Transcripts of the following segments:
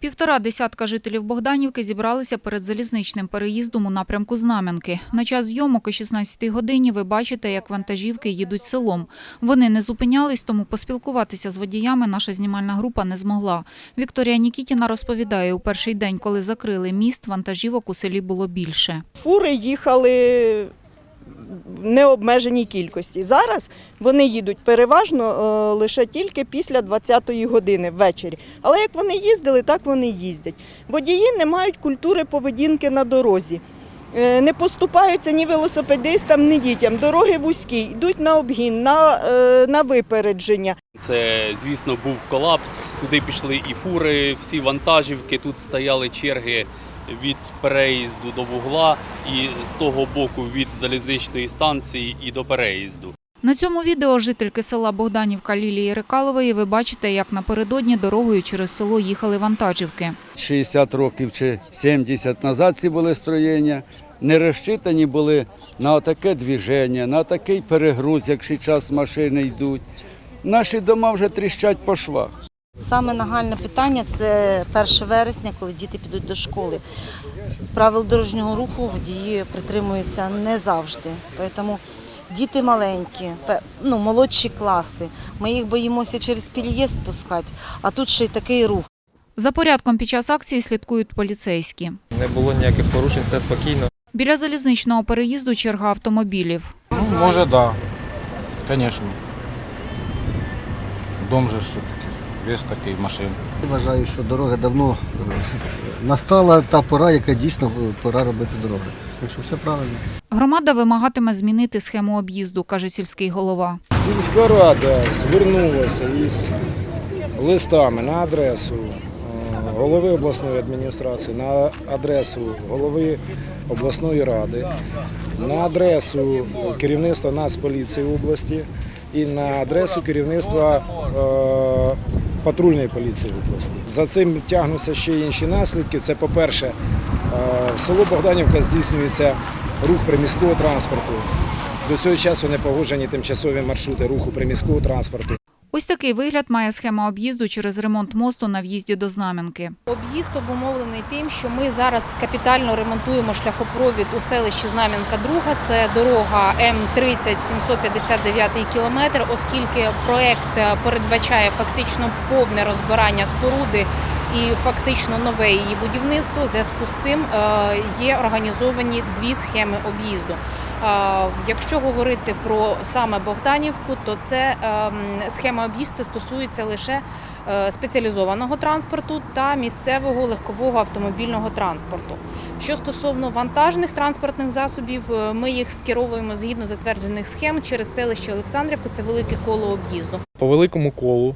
Півтора десятка жителів Богданівки зібралися перед залізничним переїздом у напрямку Знам'янки. На час зйомок о 16-й годині ви бачите, як вантажівки їдуть селом. Вони не зупинялись, тому поспілкуватися з водіями наша знімальна група не змогла. Вікторія Нікітіна розповідає, у перший день, коли закрили міст, вантажівок у селі було більше. Фури їхали необмеженій кількості. Зараз вони їдуть переважно е, лише тільки після 20-ї години ввечері. Але як вони їздили, так вони їздять. Водії не мають культури поведінки на дорозі. Е, Не поступаються ні велосипедистам, ні дітям. Дороги вузькі, йдуть на обгін, на, е, на випередження. Це, звісно, був колапс. Сюди пішли і фури, всі вантажівки. Тут стояли черги від переїзду до вугла і з того боку від залізничної станції і до переїзду. На цьому відео жительки села Богданівка Лілії Рикалової ви бачите, як напередодні дорогою через село їхали вантажівки. 60 років чи 70 назад ці були строєння, не розчитані були на таке движення, на такий перегруз, як зараз машини йдуть. Наші дома вже тріщать по швах. Саме нагальне питання це 1 вересня, коли діти підуть до школи. Правил дорожнього руху водії притримуються не завжди. Тому діти маленькі, ну, молодші класи. Ми їх боїмося через під'їзд пускати, а тут ще й такий рух. За порядком під час акції слідкують поліцейські. Не було ніяких порушень, все спокійно. Біля залізничного переїзду черга автомобілів. Ну, може, да. Конечно. Дом же ж все-таки. Такий машин. Вважаю, що дорога давно е, настала та пора, яка дійсно пора робити дороги. Так що все правильно. Громада вимагатиме змінити схему об'їзду, каже сільський голова. Сільська рада звернулася із листами на адресу е, голови обласної адміністрації, на адресу голови обласної ради, на адресу керівництва Нацполіції області і на адресу керівництва е, патрульної поліції області. За цим тягнуться ще інші наслідки. Це, по-перше, е, в село Богданівка здійснюється рух приміського транспорту. До цього часу не погоджені тимчасові маршрути руху приміського транспорту. Ось такий вигляд має схема об'їзду через ремонт мосту на в'їзді до Знам'янки. Об'їзд обумовлений тим, що ми зараз капітально ремонтуємо шляхопровід у селищі Знам'янка Друга. Це дорога М30 759 кілометр, оскільки проект передбачає фактично повне розбирання споруди і фактично нове її будівництво. У зв'язку з цим е, є організовані дві схеми об'їзду. Е, Якщо говорити про саме Богданівку, то це ем, схема об'їзду стосується лише е, спеціалізованого транспорту та місцевого легкового автомобільного транспорту. Що стосовно вантажних транспортних засобів, ми їх скеровуємо згідно затверджених схем через селище Олександрівку. Це велике коло об'їзду. По великому колу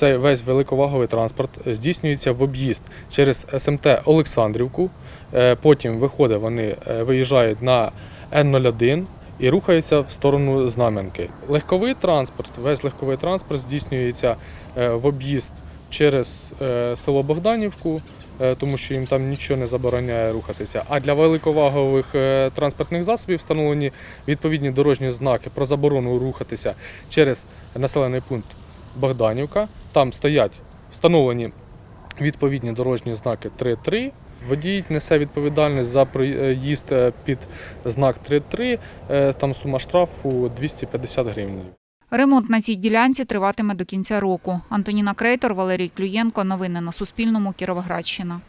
весь великоваговий транспорт е, здійснюється в об'їзд через СМТ Олександрівку. Е, Потім виходить, вони е, виїжджають на Н01 і рухаються в сторону Знам'янки. Легковий транспорт, весь легковий транспорт здійснюється е, в об'їзд через е, село Богданівку, е, тому що їм там нічого не забороняє рухатися. А для великовагових е, транспортних засобів встановлені відповідні дорожні знаки про заборону рухатися через населений пункт Богданівка. Там стоять встановлені відповідні дорожні знаки 3.3. Водій несе відповідальність за проїзд е, під знак 3.3. Е, Там сума штрафу 250 гривень. Ремонт на цій ділянці триватиме до кінця року. Антоніна Крейтор, Валерій Клюєнко. Новини на Суспільному. Кіровоградщина.